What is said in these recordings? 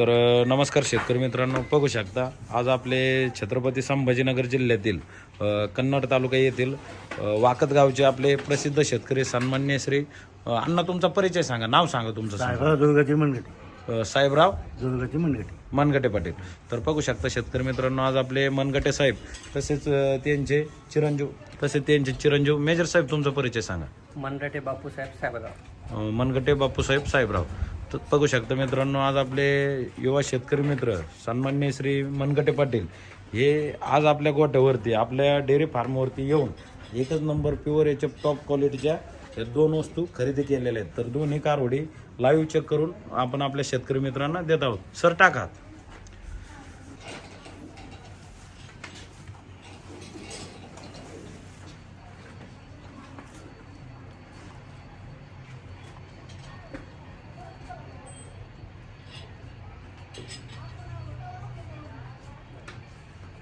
तर नमस्कार शेतकरी मित्रांनो बघू शकता आज आपले छत्रपती संभाजीनगर जिल्ह्यातील कन्नड तालुका येथील वाकत गावचे आपले प्रसिद्ध शेतकरी सन्मान्य श्री अण्णा तुमचा परिचय सांगा नाव सांगा तुमचं सांगा. साहेबराव दुर्गाची मनगटी साहेबराव दुर्गाची मनगटी मनगटे पाटील. तर बघू शकता शेतकरी मित्रांनो आज आपले मनगटे साहेब तसेच त्यांचे चिरंजीव तसेच त्यांचे चिरंजीव मेजर साहेब तुमचा परिचय सांगा. मनगटे बापूसाहेब साहेबराव. मनगटे बापूसाहेब साहेबराव. तर बघू शकता मित्रांनो आज आपले युवा शेतकरी मित्र सन्मान्य श्री मनगटे पाटील हे आज आपल्या गोठ्यावरती आपल्या डेअरी फार्मवरती येऊन एकच नंबर प्युअर याच्या टॉप क्वालिटीच्या या दोन वस्तू खरेदी केलेल्या आहेत. तर दोन्ही कारवडी लाईव्ह चेक करून आपण आपल्या शेतकरी मित्रांना देत आहोत. सर टाकात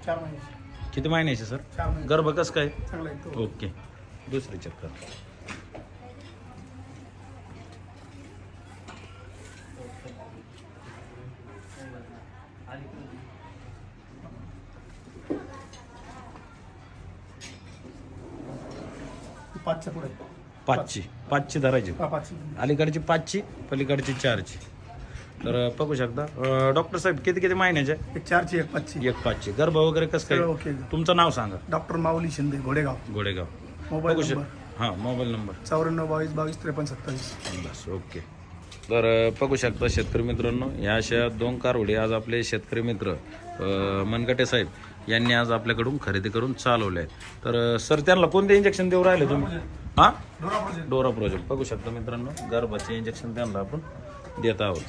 चार किती महिन्याचे सर? चार महिने गर्भ कसं काय? चांगला आहे तो. ओके. दुसरी चक्कर पाचच्या पुढे. पाचची. पाचची धरायची. हा, पाचशे अलीकडची पाचची पलीकडची चारची. तर बघू शकता. डॉक्टर साहेब किती किती महिन्याचे? एक चारची एक पाचची एक पाचची गर्भ वगैरे कसं सगळं काय ओके तुमचं नाव सांगा. डॉक्टर माऊली शिंदे घोडेगाव. गोडेगाव मोबाईल बघू शक नंबर. हां मोबाईल नंबर. चौऱ्याण्णव बावीस बावीस त्रेपन्न सत्तावीस. बस ओके. तर अ, बघू शकता शेतकरी मित्रांनो या अशा दोन कारवडी आज आपले शेतकरी मित्र अ, मनगटे साहेब यांनी आज आपल्याकडून खरेदी करून चालवले आहेत. तर अ, सर त्यांना कोणते इंजेक्शन देऊ राहिले तुम्ही? हां? डोरा प्रोजेक्ट. बघू शकता मित्रांनो गर्भाचे इंजेक्शन त्यांना आपण देत आहोत.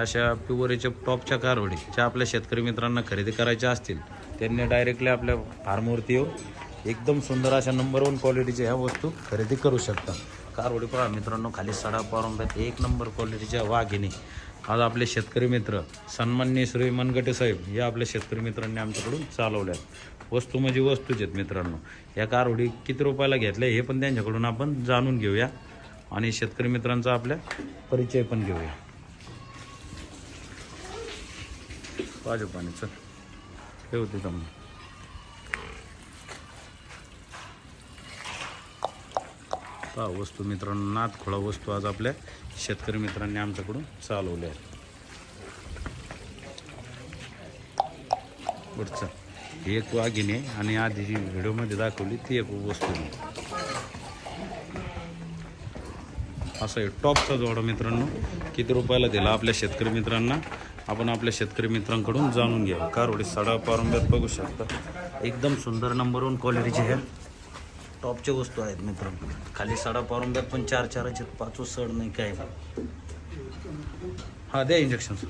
अशा पिवरीच्या टॉपच्या कारवडी ज्या आपल्या शेतकरी मित्रांना खरेदी करायच्या असतील त्यांनी डायरेक्टली आपल्या फार्मवरती येऊन एकदम सुंदर अशा नंबर वन क्वालिटीच्या ह्या वस्तू खरेदी करू शकता. कारवडी पहा मित्रांनो खाली सडा पारंब्यात एक नंबर क्वालिटीच्या वाघिणी. आज आपले शेतकरी मित्र सन्मान्य श्री मनगटे साहेब या आपल्या शेतकरी मित्रांनी आमच्याकडून चालवल्या आहेत. वस्तू म्हणजे वस्तूच आहेत मित्रांनो. या कारवडी किती रुपयाला घेतल्या हे पण त्यांच्याकडून आपण जाणून घेऊया आणि शेतकरी मित्रांचा आपल्या परिचय पण घेऊया. पाहिजे पाणी चल. ठेवते जमून पहा वस्तू मित्रांनो नाथ खोळा वस्तू आज आपल्या शेतकरी मित्रांनी आमच्याकडून चालवल्या आहेत. पुढचं एक वाघिणी आणि आधी जी व्हिडिओमध्ये दाखवली ती एक वस्तू आहे. असं आहे टॉपचा जोडा मित्रांनो किती रुपयाला दिला आपल्या शेतकरी मित्रांना? आपण आपल्या शेतकरी मित्रांकडून जाणून घ्या कारवडी सडा पारंब्यात बघू शकता. एकदम सुंदर नंबर वन क्वालिटीचे ह्या टॉपच्या वस्तू आहेत मित्र खाली सडा पारंब्यात पण चार चाराचे पाच सड नाही काय हा द्या इंजेक्शन सर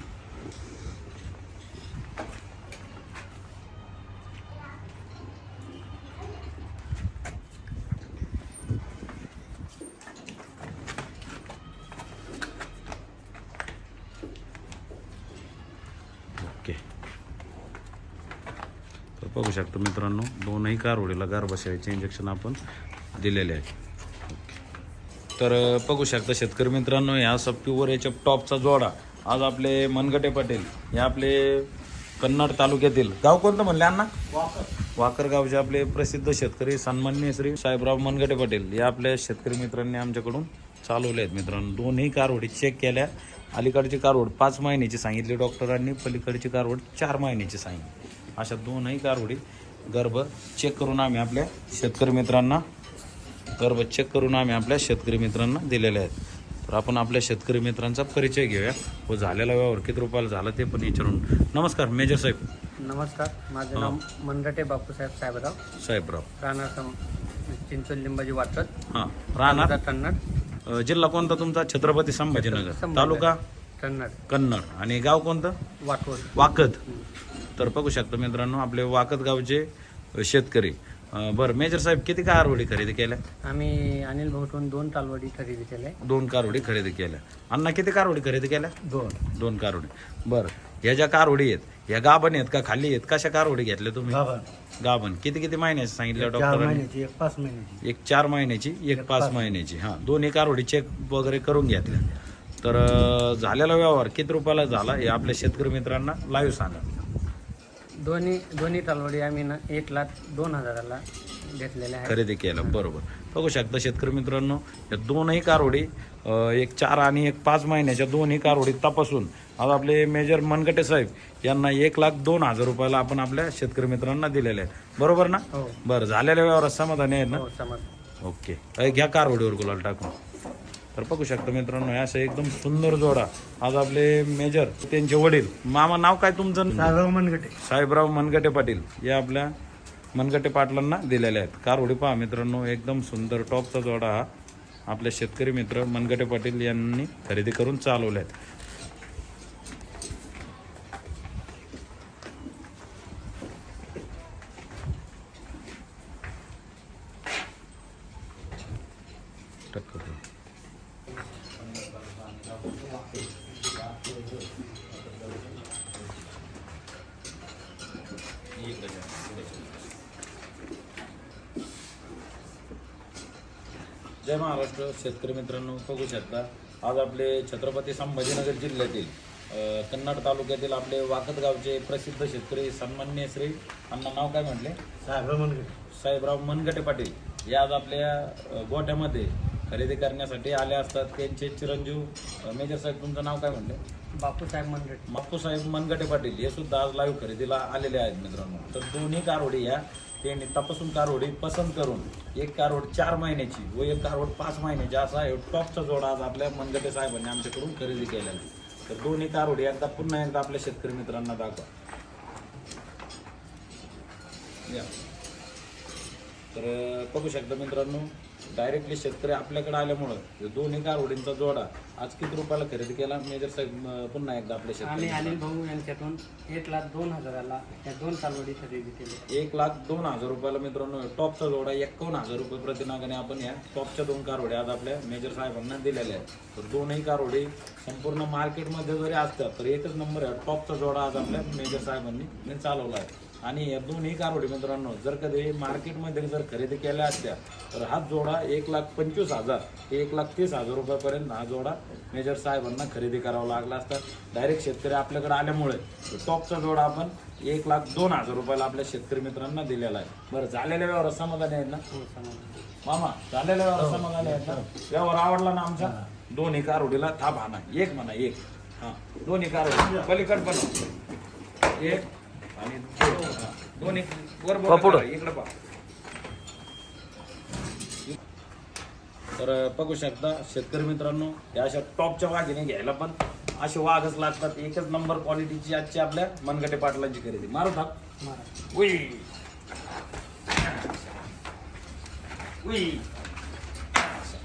तर बघू शकतो मित्रांनो दोनही कारवडीला गारबसायचे इंजेक्शन आपण दिलेले आहे तर बघू शकता शेतकरी मित्रांनो ह्या सब प्युअर याच्या टॉपचा जोडा. आज आपले मनगटे पाटील हे आपले कन्नड तालुक्यातील गाव कोणतं म्हणले अण्णा? वाकर. गावचे आपले प्रसिद्ध शेतकरी सन्मान्य श्री साहेबराव मनगटे पाटील. या आपल्या शेतकरी मित्रांनी आमच्याकडून चालवले आहेत मित्रांनो. दोन्ही कारवडी चेक केल्या. अलीकडची कारवड पाच महिन्याची सांगितली डॉक्टरांनी. पलीकडची कारवड चार महिन्याची सांगितली. अशा दोनही कारवडी गर्भ चेक करून आम्ही आपल्या शेतकरी मित्रांना गर्भ चेक करून आम्ही आपल्या शेतकरी मित्रांना दिलेले आहेत. तर आपण आपल्या शेतकरी मित्रांचा परिचय घेऊया. व झालेला व्यवहार किती रुपयाला झाला ते पण विचारून. नमस्कार मेजर साहेब. नमस्कार माझं नाव मनगटे बापूसाहेब साहेबराव. साहेबराव. राहणार चिंचोली लिंबाजी वाटत हां राहणार? कन्नड. जिल्हा कोणता तुमचा? छत्रपती संभाजीनगर. तालुका? कन्नड. कन्नड. आणि गाव कोणतं? वाटवड वाकद. तर बघू शकता मित्रांनो आपले वाकद गावचे शेतकरी. अ, बरं मेजर साहेब किती कारवडी खरेदी केल्या? आम्ही अनिल भाऊटून दोन तालवडी खरेदी केले दोन कारवडी खरेदी केल्या. अण्णा किती कारवडी खरेदी केल्या? दोन. दोन कारवडी बरं ह्या ज्या कारवडी आहेत ह्या गाभण आहेत का खाली आहेत? कशा कारवडी घेतल्या तुम्ही? गाभण. किती किती महिन्याची सांगितलं चार डॉक्टरांनी? महिन्याची एक पाच महिन्याची. एक चार महिन्याची एक पाच महिन्याची. हां दोन्ही कारवडी चेक वगैरे करून घेतल्या. तर अं, झालेला व्यवहार किती रुपयाला झाला हे आपल्या शेतकरी मित्रांना लाईव्ह सांगा. दोन्ही दोन्ही तलवाडी आम्ही ना एक लाख दोन हजाराला घेतलेल्या आहेत. खरेदी केलं बरोबर. बघू शकता शेतकरी मित्रांनो या दोनही कारवडी अं, एक चार आणि एक पाच महिन्याच्या दोन्ही कारवडी तपासून आज आपले मेजर मनगटे साहेब यांना एक लाख दोन हजार रुपयाला आपण आपल्या शेतकरी मित्रांना दिलेले आहेत. बरोबर ना? हो. बरं झालेल्या व्यवहारात समाधानी आहेत ना? हो समज ओके. घ्या कारवडीवर गुलाल टाकून. तर बघू शकता मित्रांनो असं एकदम सुंदर जोडा. आज आपले मेजर त्यांचे वडील. मामा नाव काय तुमचं? साहेबराव मनगटे. साहेबराव मनगटे पाटील. या आपल्या मनगटे पाटलांना दिलेले आहेत. कारवडी पहा मित्रांनो एकदम सुंदर टॉपचा जोडा हा आपले शेतकरी मित्र मनगटे पाटील यांनी खरेदी करून चालवले आहेत टक्कर करू. जय महाराष्ट्र शेतकरी मित्रांनो बघू शकता. आज आपले छत्रपती संभाजीनगर जिल्ह्यातील कन्नड तालुक्यातील आपले वाकत गावचे प्रसिद्ध शेतकरी सन्मान्य श्री अण्णा नाव काय म्हटले? साहेबराव मनगटे. साहेबराव मनगटे पाटील. हे आज आपल्या गोठ्यामध्ये खरेदी करण्यासाठी आले असतात त्यांचे चिरंजीव मेजर साहेब तुमचं नाव काय म्हटले बापूसाहेब मंडळ बाप्पू साहेब मनगटे पाटील हे सुद्धा आज लाईव्ह खरेदीला आलेले आहेत मित्रांनो. तर दोन्ही कारवडी या त्यांनी तपासून कारवडी पसंत करून एक कारवड चार महिन्याची व एक कारवड पाच महिन्याची असा हे टॉपचा जोडा आज आपल्या मनगटे साहेबांनी आमच्याकडून खरेदी केलेला आहे. तर दोन्ही कारवडी एकदा पुन्हा एकदा आपल्या शेतकरी मित्रांना दाखवा. या. तर बघू शकता मित्रांनो डायरेक्टली शेतकरी आपल्याकडे आल्यामुळं दोन्ही कारवडींचा जोडा आज किती रुपयाला खरेदी केला? मेजर साहेब पुन्हा एकदा आपल्या आम्ही शेतकरी अनिल भाऊ यांच्यातून एक लाख दोन हजाराला दोन तलवाडी खरेदी केली. एक लाख दोन हजार रुपयाला मित्रांनो टॉपचा जोडा एकावन्न हजार रुपये प्रतिनागाने आपण या टॉपच्या दोन कारवड्या आज आपल्या मेजर साहेबांना दिलेल्या आहेत. तर दोनही कारवडी संपूर्ण मार्केटमध्ये जरी असतात तर एकच नंबर आहे टॉपचा जोडा आज आपल्या मेजर साहेबांनी चालवला आहे. आणि या दोन्ही कारवडी मित्रांनो जर कधी मार्केटमध्ये जर खरेदी केल्या असत्या तर हा जोडा एक लाख पंचवीस हजार ते एक लाख तीस हजार रुपयापर्यंत हा जोडा मेजर साहेबांना खरेदी करावा लागला असता. डायरेक्ट शेतकरी आपल्याकडे आल्यामुळे टॉपचा जोडा आपण एक लाख दोन हजार रुपयाला आपल्या शेतकरी मित्रांना दिलेला आहे. बरं झालेल्या व्यवहार समाधानी आहेत ना? हो मामा झालेल्या व्यवहार समाधानी आहेत ना? व्यवहार आवडला ना आमचा? दोन्ही कारवडीला थाप हाना एक म्हणा एक. हा दोन्ही कारवडी. पलीकड पण एक आणि दोन. दोन्ही वर बघा करा, इकडं पहा. तर बघू शकता शेतकरी मित्रांनो या अशा टॉपच्या वाघिने घ्यायला पण असे वाघच लागतात. एकच नंबर क्वालिटीची आजची आपल्या मनगटे पाटलांची खरेदी. मारू मारा. उई. उई.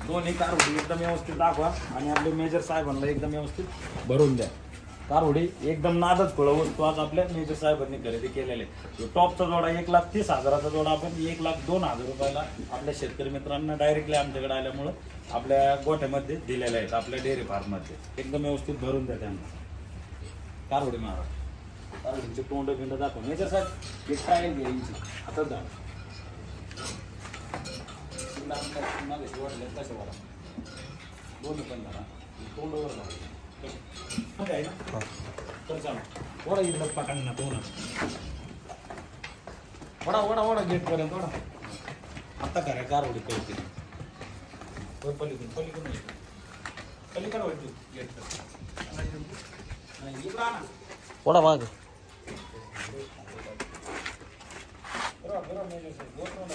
दोन्ही कारवडी एकदम व्यवस्थित दाखवा. आणि आपले मेजर साहेबांना एकदम व्यवस्थित भरून द्या. कारवडी एकदम नादच फळं वस्तू आज आपल्याच मेजर साहेबांनी खरेदी केलेले. आहे. टॉपचा जोडा एक लाख तीस हजाराचा जोडा आपण एक लाख दोन हजार रुपयाला आपल्या शेतकरी मित्रांना डायरेक्टली आमच्याकडे आल्यामुळं आपल्या गोठ्यामध्ये दिलेल्या आहेत आपल्या डेअरी फार्ममध्ये. एकदम व्यवस्थित भरून द्या त्यांना. कारवडी मारा कारवडीचे तोंड बिंड दाखव. मेजर साहेब एक काय घ्यायची. आता जा. मागे वाटले कसे वाला दोन्ही पण तोंडवर झाला कसे? आहे ना तर चाल वडा इकडं पाटांना दोन वडा वडा वडा गेट पर्यंत वडा आता करा कारवडी कळते होय पलीकडून पलीकडून ये. पलीकडे होय तू गेट इकडं आणा वडा माग बरोबर बरोबर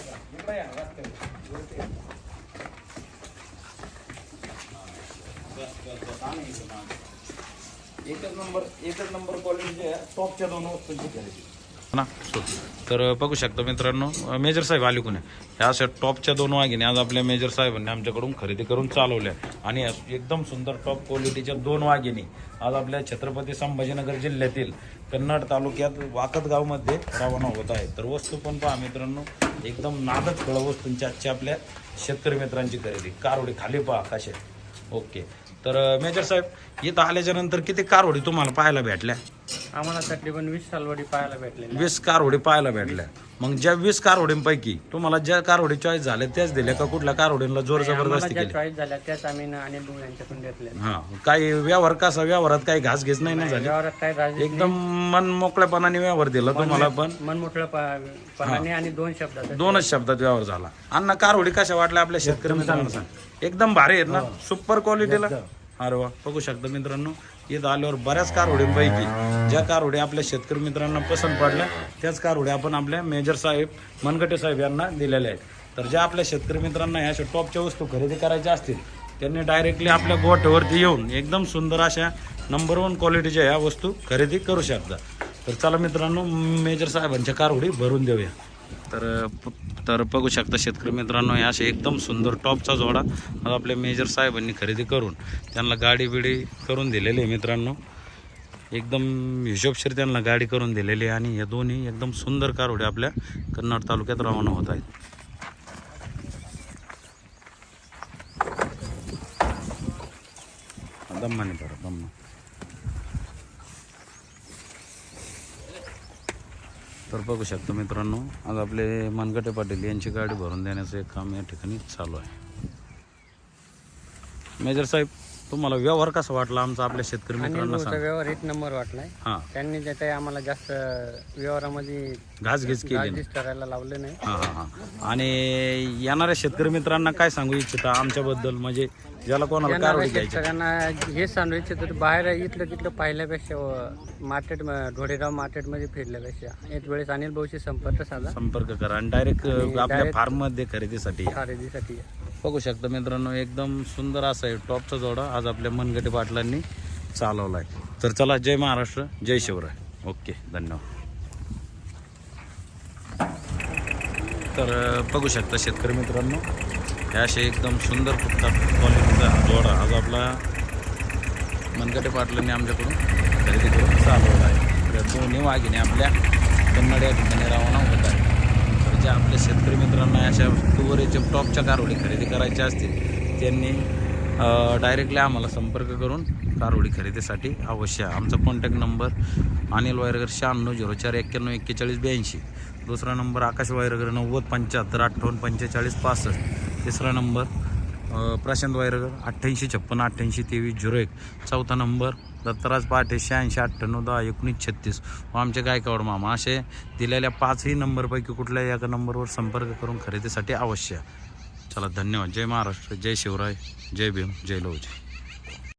एकच नंबर एकच नंबर क्वालिटी टॉपच्या दोन वस्तूंची ना? तर बघू शकता मित्रांनो मेजर साहेब आले कुणी? ह्या अशा टॉपच्या दोन वाघिने आज आपल्या मेजर साहेबांनी आमच्याकडून खरेदी करून चालवल्या. आणि एकदम सुंदर टॉप क्वालिटीच्या दोन वाघिणी आज आपल्या छत्रपती संभाजीनगर जिल्ह्यातील कन्नड तालुक्यात वाकत गावमध्ये रवाना होत आहे तर वस्तू पण पहा मित्रांनो एकदम नादच फळं वस्तूंची आजच्या आपल्या शेतकरी मित्रांची खरेदी. कारोडी खाली पहा कशा ओके. तर मेजर साहेब इथं आल्याच्यानंतर किती कारवडी तुम्हाला पाहायला भेटल्या? आम्हाला तकरीबन वीस तलवाडी पाहायला वीस कारवडी पाहायला भेटल्या. मग ज्या वीस कारवडींपैकी तुम्हाला ज्या कारवडी चॉईस झाल्या त्याच दिल्या का कुठल्या कारवडींना जोर आम्हाला जबरदस्ती ज्या केली? चॉईस झाल्या त्याच आम्ही न अनिल भाऊ यांच्याकडून घेतल्या हा काही व्यवहार कसा? व्यवहारात काही घास घेस नाही ना झाले? व्यवहारात काय राज एकदम मन मोकळ्यापणाने व्यवहार दिला तुम्हाला पण? मनमोठळं पणाने आणि दोन शब्दात दोनच शब्दात व्यवहार झाला. अण्णा कारवडी कशा वाटल्या आपल्या शेतकरी मित्रांना सांग एकदम भारी आहेत ना? सुपर क्वालिटीला अरे वा बघू शकता मित्रांनो. इथं आल्यावर बऱ्याच कारवडींपैकी ज्या कारवडी आपल्या शेतकरी मित्रांना पसंत पडल्या त्याच कारवडी आपण आपल्या मेजर साहेब मनगटे साहेब यांना दिलेल्या आहेत. तर ज्या आपल्या शेतकरी मित्रांना ह्या अशा टॉपच्या वस्तू खरेदी करायच्या असतील त्यांनी डायरेक्टली आपल्या गोठ्यावरती येऊन एकदम सुंदर अशा नंबर वन क्वालिटीच्या ह्या वस्तू खरेदी करू शकता. तर चला मित्रांनो मेजर साहेबांच्या कारवडी भरून देऊया. तर तर बघू शकता शेतकरी मित्रांनो हे असे एकदम सुंदर टॉपचा जोडा आज आपल्या मेजर साहेबांनी खरेदी करून त्यांना गाडी बिडी करून दिलेली आहे मित्रांनो. एकदम हिशोबशीर त्यांना गाडी करून दिलेली आहे आणि या दोन्ही एकदम सुंदर कारोडे आपल्या कन्नड तालुक्यात रवाना होत आहेत. दम्माने बरं दम्मा. तर बघू शकतो मित्रांनो आज आपले मनगटे पाटील यांची गाडी भरून देण्याचं एक काम या ठिकाणी चालू आहे. मेजर साहेब तुम्हाला व्यवहार कसा वाटला आमचा आपल्या शेतकरी मित्रांना सांग. व्यवहार एक नंबर वाटलाय. हां. त्यांनी जे काही आम्हाला जास्त व्यवहारामध्ये घास घेस केली. नाही. करायला लावले नाही. हां हां हां. आणि येणाऱ्या शेतकरी मित्रांना काय सांगू इच्छिता आमच्याबद्दल? म्हणजे ज्याला कोणाला कारवडी घ्यायची? शेतकऱ्यांना हे सांगू इच्छितो बाहेर इथलं तिथलं पाहिल्यापेक्षा मार्केट ढोडेगाव मार्केटमध्ये फिरल्यापेक्षा. एक वेळेस अनिल भाऊशी संपर्क साधा. संपर्क करा आणि डायरेक्ट आपल्या फार्ममध्ये खरेदीसाठी या. खरेदीसाठी बघू शकता मित्रांनो एकदम सुंदर असा आहे टॉपचा जोडा आज आपल्या मनगटे पाटलांनी चालवला आहे तर चला जय महाराष्ट्र जय शिवराय. ओके धन्यवाद. तर अं, बघू शकता शेतकरी मित्रांनो हे एकदम सुंदर कुठला क्वालिटीचा जोडा. आज आपला मनगटे पाटलांनी आमच्याकडून खरेदी करून चालवला आहे. तर दोन्ही वाघिणी आपल्या कन्नड या ठिकाणी रवाना होत आहे तर ज्या आपल्या शेतकरी मित्रांना अशा टुवरेच्या टॉपच्या कारवडी खरेदी करायच्या असतील त्यांनी डायरेक्टली आम्हाला संपर्क करून कारवडी खरेदीसाठी अवश्य. आहे. आमचा कॉन्टॅक्ट नंबर अनिल वायरगर शहाण्णव झिरो चार एक्क्याण्णव एक्केचाळीस ब्याऐंशी. दुसरा नंबर आकाश वायरगर नव्वद पंच्याहत्तर अठ्ठावन्न पंचेचाळीस पासष्ट. तिसरा नंबर प्रशांत वायरगर अठ्ठ्याऐंशी छप्पन्न अठ्ठ्याऐंशी तेवीस झिरो एक. चौथा नंबर दत्तराज पाटे शहाऐंशी अठ्ठ्याण्णव दहा एकोणीस छत्तीस. व आमचे गायकावर मामा असे दिलेल्या पाचही नंबरपैकी कुठल्याही एका नंबरवर संपर्क करून खरेदीसाठी अवश्य. चला धन्यवाद. जय महाराष्ट्र जय शिवराय जय भीम जय लवजी